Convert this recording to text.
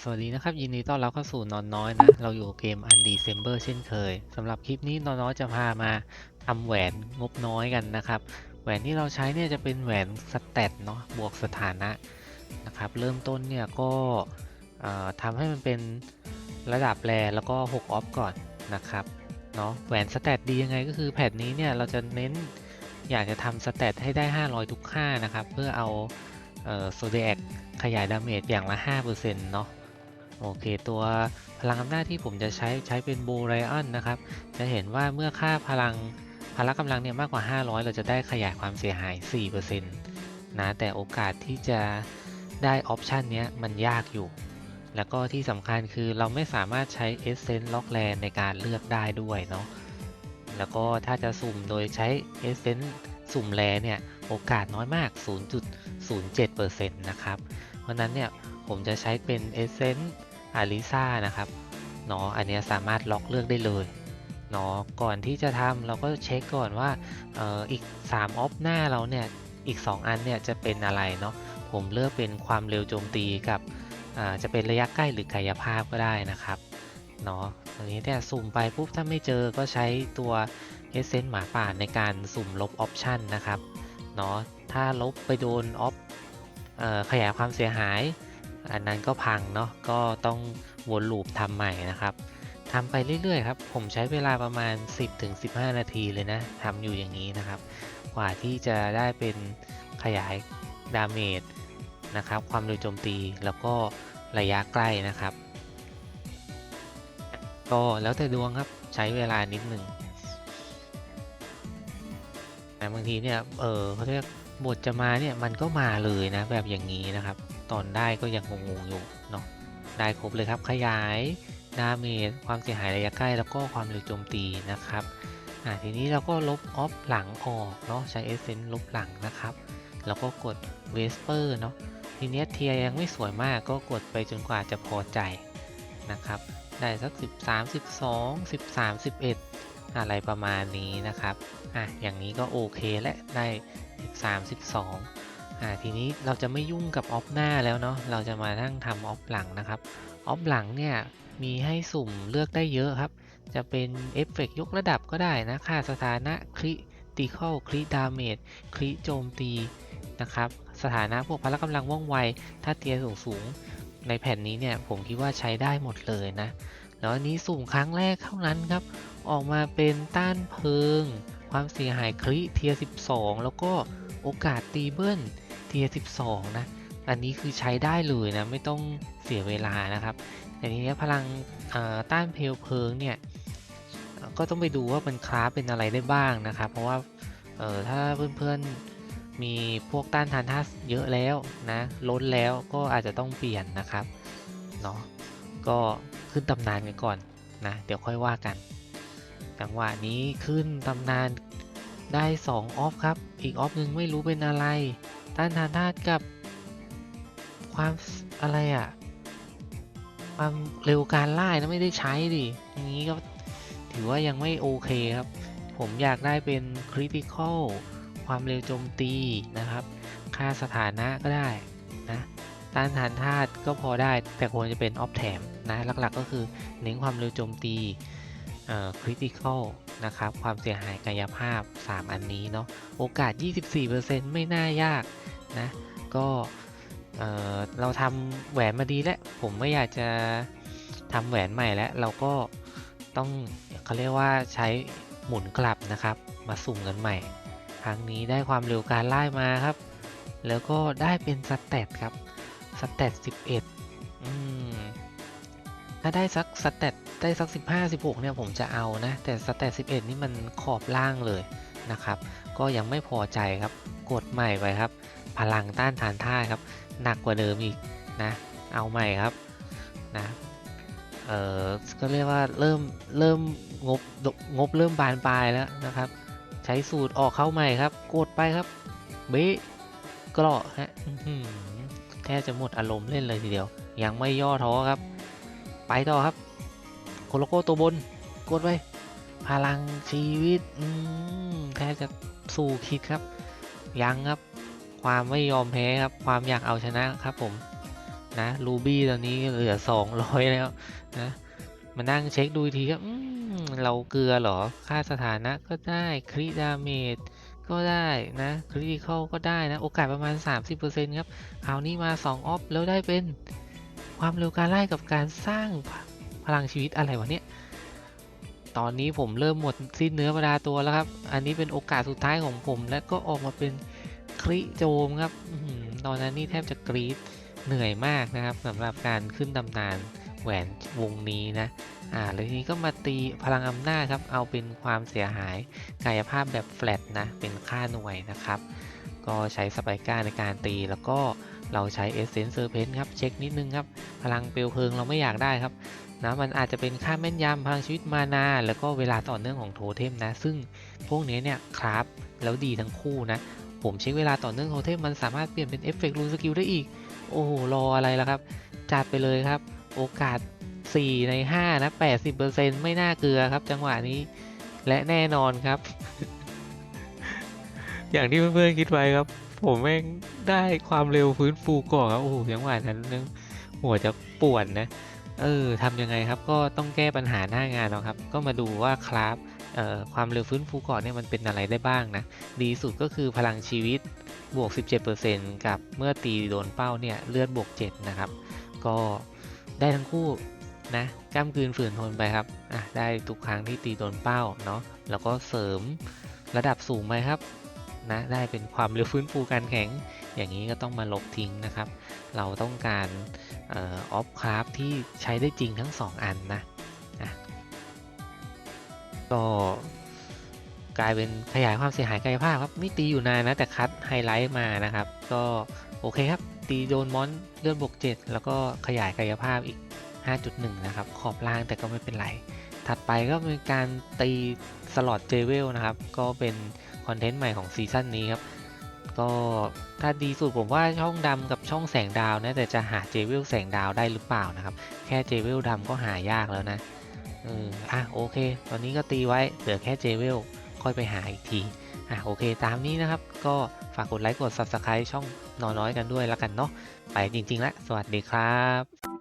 สวัสดีนะครับ ยินดีต้อนรับเข้าสู่นอนน้อยนะ เราอยู่เกับเกม u n d e c e m b e r เช่นเคยสำหรับคลิปนี้นอนน้อยจะพามาทำแหวนงบน้อยกันนะครับ แหวนที่เราใช้เนี่ยจะเป็นแหวนสแตทเนาะบวกสถานะนะครับ เริ่มต้นเนี่ยก็ทำให้มันเป็นระดับแรแล้วก็6ออฟก่อนนะครับเนาะแหวนสแตทดียังไงก็คือแผ่นนี้เนี่ยเราจะเน้นอยากจะทำสแตทให้ได้ 500 ทุกค่านะครับ เพื่อเอาโซเดียกขยายดาเมจอย่างละ 5%เนาะ โอเค ตัวพลังอำนาจที่ผมจะใช้ใช้เป็นโบไรอันนะครับ จะเห็นว่าเมื่อค่าพลังพละกำลังเนี่ยมากกว่า 500 เราจะได้ขยายความเสียหาย 4%นะแต่โอกาสที่จะได้ออปชันเนี้ยมันยากอยู่ แล้วก็ที่สำคัญคือเราไม่สามารถใช้ Essence Lock Land ในการเลือกได้ด้วยเนาะแล้วก็ถ้าจะสุ่มโดยใช้ Essence สุ่มแลเนี่ยโอกาสน้อยมาก 0.07%นะครับ เพราะนั้นเนี่ยผมจะใช้เป็น Essence อาริซ่านะครับเนาะอันนี้สามารถล็อกเลือกได้เลยเนาะก่อนที่จะทำเราก็เช็คก่อนว่าเอ่ออีก3ออฟหน้าเราเนี่ยอีก 2 อันเนี่ยจะเป็นอะไรเนาะผมเลือกเป็นความเร็วโจมตีกับอ่าจะเป็นระยะใกล้หรือกายภาพก็ได้นะครับเนาะอันนี้เนี่ยสุ่มไปปุ๊บถ้าไม่เจอก็ใช้ตัวเอเซนหมาป่าในการสุ่มลบออปชันนะครับเนาะถ้าลบไปโดนออฟขยายความเสียหาย อันนั้นก็พังเนาะก็ต้องวนลูปทำใหม่นะครับทำไปเรื่อยๆครับ ผมใช้เวลาประมาณ 10-15 นาทีเลยนะทำอยู่อย่างนี้นะครับ กว่าที่จะได้เป็นขยายดาเมจนะครับ ความเร็วโจมตีแล้วก็ระยะใกล้นะครับ ก็แล้วแต่ดวงครับใช้เวลานิดหนึ่งแต่บางทีเนี่ยเออเขาเรียกบทจะมาเนี่ยมันก็มาเลยนะแบบอย่างนี้นะครับ ตอนได้ก็ยังงงๆอยู่เนาะได้ครบเลยครับขยายดาเมจความเสียหายระยะใกล้แล้วก็ความเร็วโจมตีนะครับอ่าทีนี้เราก็ลบออฟหลังออกเนาะใช้เอเซนต์ลบหลังนะครับ แล้วก็กดเวสเปอร์เนาะทีนี้เทียยังไม่สวยมากก็กดไปจนกว่าจะพอใจนะครับ ได้สัก 13 12 13 11 อะไรประมาณนี้นะครับอะอย่างนี้ก็โอเคและได้ 13 12 อ่าทีนี้เราจะไม่ยุ่งกับออฟหน้าแล้วเนาะเราจะมานั่งทำออฟหลังนะครับออฟหลังเนี่ยมีให้สุ่มเลือกได้เยอะครับ จะเป็นเอฟเฟกยกระดับก็ได้นะค่าสถานะคริติคอลคริดาเมจคริโจมตีนะครับสถานะพวกพละกำลังว่องไว ถ้าเตียสูงสูงในแผ่นนี้เนี่ยผมคิดว่าใช้ได้หมดเลยนะ แล้วอันนี้สุ่มครั้งแรกเท่านั้นครับ ออกมาเป็นต้านเพลิง ความเสียหายคริเทีย 12 แล้วก็โอกาสตีเบิ้ล ทีย12นะ อันนี้คือใช้ได้เลยนะ ไม่ต้องเสียเวลานะครับ แต่ทีนี้พลังต้านเพลเพลิงเนี่ย ก็ต้องไปดูว่ามันคราฟเป็นอะไรได้บ้างนะครับ เพราะว่าถ้าเพื่อนๆมีพวกต้านทานทัสเยอะแล้วนะล้นแล้วก็อาจจะต้องเปลี่ยนนะครับเนาะก็ขึ้นตำนานกันก่อนนะเดี๋ยวค่อยว่ากันจังหวะนี้ขึ้นตำนานได้2ออฟครับ อีกออฟหนึ่งไม่รู้เป็นอะไร ต้านทานธาตุกับความอะไรอะ่ะ ความเร็วการไล่นะไม่ได้ใช้ดิ อย่างนี้ก็ถือว่ายังไม่โอเคครับ ผมอยากได้เป็นคริติคอลความเร็วโจมตีนะครับ ค่าสถานะก็ได้นะ ต้านทานธาตุก็พอได้ แต่ควรจะเป็นออฟแถมนะ หลักๆก็คือเน้นความเร็วโจมตีคริติคอล นะครับ ความเสียหายกายภาพ 3 อันนี้เนาะโอกาส 24%ไม่น่ายากนะก็เเราทำแหวนมาดีแล้ว ผมไม่อยากจะทำแหวนใหม่แล้ว เราก็ต้องเขาเรียกว่าใช้หมุนกลับนะครับ มาสุ่มกันใหม่ ครั้งนี้ได้ความเร็วการไล่มาครับ แล้วก็ได้เป็นสเตตครับสเตต11 อืม ถ้าได้สักสเตตได้สัก 15 16 เนี่ยผมจะเอานะ แต่สเตต11 นี่มันขอบล่างเลยนะครับ ก็ยังไม่พอใจครับ กดใหม่ไปครับ พลังต้านทานท่าครับ หนักกว่าเดิมอีกนะ เอาใหม่ครับนะเออก็เรียกว่าเริ่มเริ่มงบงบเริ่มบานปลายแล้วนะครับ ใช้สูตรออกเข้าใหม่ครับ กดไปครับ เบ๊กรอฮะแทบจะหมดอารมณ์เล่นเลยทีเดียว ยังไม่ย่อท้อครับ ไปต่อครับ โคโลโก้ตัวบน กดไปพลังชีวิตแทบจะสู้คิดครับ ยังครับ ความไม่ยอมแพ้ครับ ความอยากเอาชนะครับผม นะรูบี้ตอนนี้เหลือ 200 แล้วนะ มานั่งเช็คดูทีก็อืมเราเกลือหรอ ค่าสถานะก็ได้ คริดาเมจก็ได้นะ คริติคอลก็ได้นะ โอกาสประมาณ 30%ครับ คราวนี้มา 2 ออฟ แล้วได้เป็น ความเร็วการไล่กับการสร้างพลังชีวิตอะไรวะเนี่ย ตอนนี้ผมเริ่มหมดสิ้นเนื้อประดาตัวแล้วครับ อันนี้เป็นโอกาสสุดท้ายของผม และก็ออกมาเป็นคริโจมครับตอนนั้นนี่แทบจะกรี๊ดเหนื่อยมากนะครับสำหรับการขึ้นตำนานแหวนวงนี้นะ อ่า แล้วทีนี้ก็มาตีพลังอำนาจครับ เอาเป็นความเสียหายกายภาพแบบแฟลตนะ เป็นค่าหน่วยนะครับ ก็ใช้สไปก้าในการตีแล้วก็ เราใช้เอเซนเซอร์เพนครับ เช็คนิดนึงครับ พลังเปลวเพลิงเราไม่อยากได้ครับนะมันอาจจะเป็นค่าแม่นยำพลังชีวิตมานา แล้วก็เวลาต่อเนื่องของโทเทมนะ ซึ่งพวกนี้เนี่ยครับแล้วดีทั้งคู่นะ ผมเช็คเวลาต่อเนื่องโทเทมมันสามารถเปลี่ยนเป็นเอฟเฟกต์รูนสกิลได้อีก โอ้โห รออะไรล่ะครับ จัดไปเลยครับ โอกาส 4 ใน 5 นะ 80%ไม่น่าเกลือครับ จังหวะนี้และแน่นอนครับ อย่างที่เพื่อนๆคิดไว้ครับ ผมแม่งได้ความเร็วฟื้นฟูก่อนครับโอ้โหจังหวะนั้นนึงหัวจะปวดนะ เออทำยังไงครับก็ต้องแก้ปัญหาหน้างานเนาะครับ ก็มาดูว่าครับเอ่อความเร็วฟื้นฟูก่อนเนี่ยมันเป็นอะไรได้บ้างนะ ดีสุดก็คือพลังชีวิตบวก 17%กับเมื่อตีโดนเป้าเนี่ยเลือดบวก 7 นะครับ ก็ได้ทั้งคู่นะกล้ามกลืนฝืนทนไปครับอะได้ทุกครั้งที่ตีโดนเป้าเนาะแล้วก็เสริมระดับสูงไปครับ นะได้เป็นความเร็วฟื้นฟูการแข็ง อย่างนี้ก็ต้องมาลบทิ้งนะครับ เราต้องการออฟคราฟที่ใช้ได้จริงทั้ง 2 อันนะอะก็กลายเป็นขยายความเสียหายกายภาพครับไม่ตีอยู่นานนะแต่คัดไฮไลท์มานะครับ ก็โอเคครับ ตีโดนมอนเลือดบวก7 แล้วก็ขยายกายภาพอีก 5.1 นะครับ ขอบล่างแต่ก็ไม่เป็นไร ถัดไปก็เป็นการตีสล็อตเจเวลนะครับ ก็เป็น คอนเทนต์ใหม่ของซีซั่นนี้ครับ ก็ถ้าดีสุดผมว่าช่องดำกับช่องแสงดาวนะแต่จะหาเจเวลแสงดาวได้หรือเปล่านะครับ แค่เจเวลดำก็หายากแล้วนะเอออะโอเค ตอนนี้ก็ตีไว้เหลือแค่เจเวลค่อยไปหาอีกทีอะโอเคตามนี้นะครับ ก็ฝากกดไลค์กด Subscribe ช่องนอน้อยกันด้วยแล้วกันเนาะไปจริงๆแล้วสวัสดีครับ